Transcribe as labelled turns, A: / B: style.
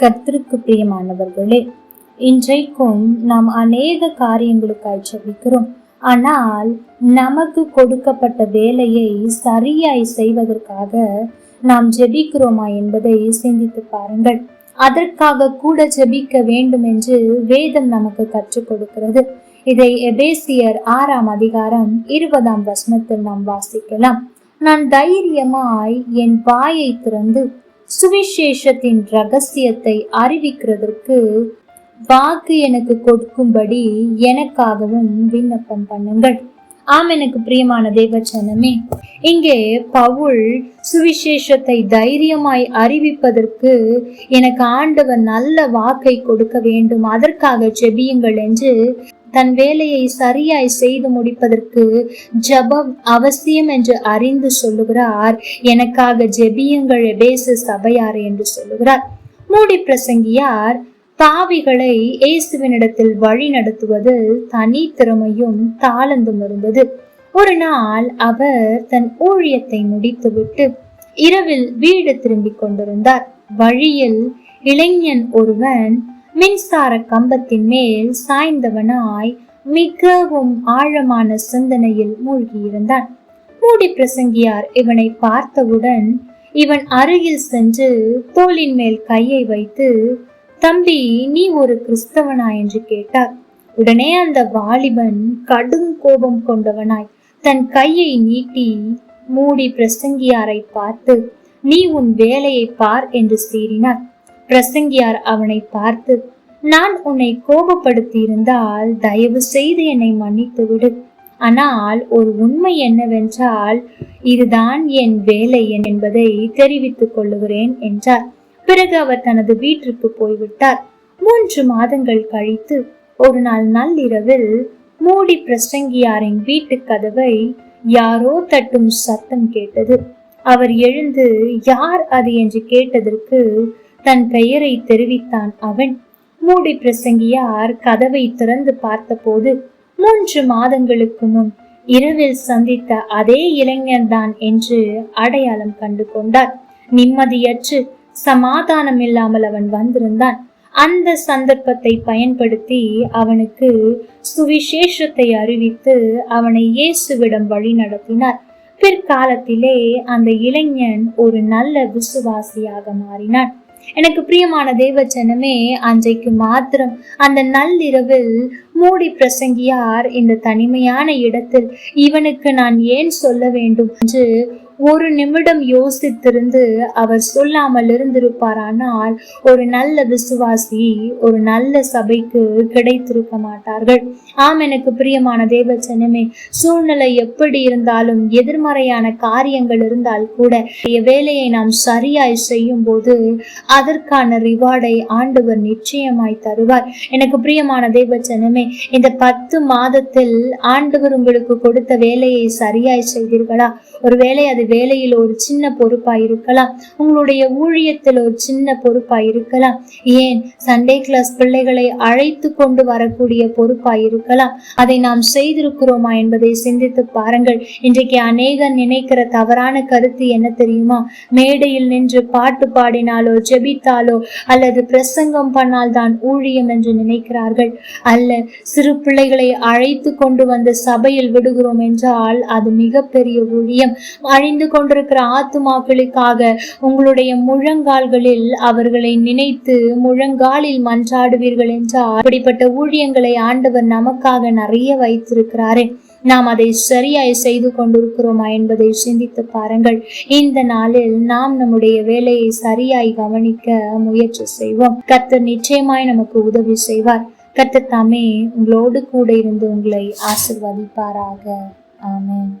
A: கர்த்தருக்கு பிரியமானவர்களே இன்றைக்கும் நாம் அநேக காரியங்களுக்காய் செபிக்கிறோம் ஆனால் நமக்கு கொடுக்கப்பட்ட வேலையை சரியாய் செய்வதற்காக நாம் ஜெபிக்கிறோமா என்பதை சிந்தித்து பாருங்கள். அதற்காக கூட ஜெபிக்க வேண்டும் என்று வேதம் நமக்கு கற்றுக் கொடுக்கிறது. இதை எபேசியர் ஆறாம் அதிகாரம் இருபதாம் வசனத்தில் நாம் வாசிக்கலாம். நான் தைரியமாய் என் வாயை திறந்து சுவிசேஷத்தின் ரகசியத்தை அறிவிக்கிறதற்கு வாக்கு எனக்கு கொடுக்கும்படி எனக்காகவும் விண்ணப்பம் பண்ணுங்கள். ஆம் எனக்கு பிரியமான தேவச்சனமே இங்கே பவுல் சுவிசேஷத்தை தைரியமாய் அறிவிப்பதற்கு எனக்கு ஆண்டவர் நல்ல வாக்கை கொடுக்க வேண்டும். அதற்காக செபியுங்கள் என்று தன் வேலையை சரியாய் செய்து முடிப்பதற்கு ஜபம் அவசியம் என்று அறிந்து சொல்லுகிறார். எனக்காக ஜெபியுங்கள் எபேசு சபையார் என்று சொல்லுகிறார். மூடி பிரசங்கியார் பாவிகளை இயேசுவினிடத்தில் வழி நடத்துவது தனி திறமையும் தாளந்தும் இருந்தது. ஒரு நாள் அவர் தன் ஊழியத்தை முடித்துவிட்டு இரவில் வீடு திரும்பிக் கொண்டிருந்தார். வழியில் இளைஞன் ஒருவன் மின்சார கம்பத்தின் மேல் சாய்ந்தவனாய் மிகவும் ஆழமான சிந்தனையில் மூழ்கியிருந்தான். மூடி பிரசங்கியார் இவனை பார்த்தவுடன் இவன் அருகில் சென்று தோளின் மேல் கையை வைத்து தம்பி நீ ஒரு கிறிஸ்தவனா? என்று கேட்டார். உடனே அந்த வாலிபன் கடும் கோபம் கொண்டவனாய். தன் கையை நீட்டி மூடி பிரசங்கியாரை பார்த்து நீ உன் வேலையை பார் என்று சீறினார். பிரசங்கியார் அவனை பார்த்து நான் உன்னை கோபப்படுத்தி இருந்தால் தயவு செய்து என்னை மன்னித்து விடு. ஆனால் ஒரு உண்மை என்னவென்றால் இதுதான் என் வேலை என்பதை தெரிவித்துக் கொள்ளுகிறேன் என்றார். பிறகு அவர் தனது வீட்டிற்கு போய்விட்டார். மூன்று மாதங்கள் கழித்து ஒரு நாள் நள்ளிரவில் மூடி பிரசங்கியாரின் வீட்டு கதவை யாரோ தட்டும் சத்தம் கேட்டது. அவர் எழுந்து யார் அது? என்று கேட்டதற்கு தன் பெயரை தெரிவித்தான் அவன். மூடி பிரசங்கியார் கதவை திறந்து பார்த்தபோது மூன்று மாதங்களுக்கு முன் இரவில் சந்தித்த அதே இளைஞர்தான் என்று அடையாளம் கண்டு கொண்டார் நிம்மதியற்று சமாதானம் இல்லாமல் அவன் வந்திருந்தான். அந்த சந்தர்ப்பத்தை பயன்படுத்தி அவனுக்கு சுவிசேஷத்தை அறிவித்து அவனை இயேசுவிடம் வழி நடத்தினார். பிற்காலத்திலே அந்த இளைஞன் ஒரு நல்ல விசுவாசியாக மாறினான். எனக்கு பிரியமான தேவச்சனமே அன்றைக்கு மாத்திரம் அந்த நள்ளிரவில் மூடி பிரசங்கியார் இந்த தனிமையான இடத்தில் இவனுக்கு நான் ஏன் சொல்ல வேண்டும் என்று ஒரு நிமிடம் யோசித்திருந்து அவர் சொல்லாமல் இருந்திருப்பாரானால் ஒரு நல்ல விசுவாசி ஒரு நல்ல சபைக்கு கிடைத்திருக்க மாட்டார்கள். ஆம் எனக்கு பிரியமான தேவச்சனமே சூழ்நிலை எப்படி இருந்தாலும் எதிர்மறையான காரியங்கள் இருந்தால் கூட வேலையை நாம் சரியாய் செய்யும் போது அதற்கான ரிவார்டை ஆண்டவர் நிச்சயமாய் தருவார். எனக்கு பிரியமான தேவச்சனமே இந்த பத்து மாதத்தில் ஆண்டவர் உங்களுக்கு கொடுத்த வேலையை சரியாய் செய்தீர்களா? ஒருவேளை அது வேலையில் ஒரு சின்ன பொறுப்பா இருக்கலாம். உங்களுடைய ஊழியத்தில் ஒரு சின்ன பொறுப்பா இருக்கலாம். ஏன்? சண்டே கிளாஸ் பிள்ளைகளை அழைத்து கொண்டு வரக்கூடிய பொறுப்பா இருக்கலாம். அதை நாம் செய்திருக்கிறோமா என்பதை சிந்தித்து பாருங்கள். இன்றைக்கு அநேகர் நினைக்கிற தவறான கருத்து என்ன தெரியுமா? மேடையில் நின்று பாட்டு பாடினாலோ ஜெபித்தாலோ அல்லது பிரசங்கம் பண்ணால் தான் ஊழியம் என்று நினைக்கிறார்கள். அல்ல சிறு பிள்ளைகளை அழைத்து கொண்டு வந்து சபையில் விடுகிறோம் என்றால் அது மிகப்பெரிய ஊழியம். அழிந்த கொண்டிருக்கிற ஆத்துமாக்களுக்காக உங்களுடைய முழங்கால்களில் அவர்களை நினைத்து முழங்காலில் மன்றாடுவீர்கள் என்றால் அப்படிப்பட்ட ஊழியங்களை ஆண்டவர் நமக்காக நிறைய வைத்திருக்கிறாரே. நாம் அதை சரியாய் செய்து கொண்டிருக்கிறோமா என்பதை சிந்தித்து பாருங்கள். இந்த நாளில் நாம் நம்முடைய வேலையை சரியாய் கவனிக்க முயற்சி செய்வோம். கத்தர் நிச்சயமாய் நமக்கு உதவி செய்வார். கத்தர் தாமே உங்களோடு கூட இருந்து உங்களை ஆசிர்வதிப்பாராக. ஆமென்.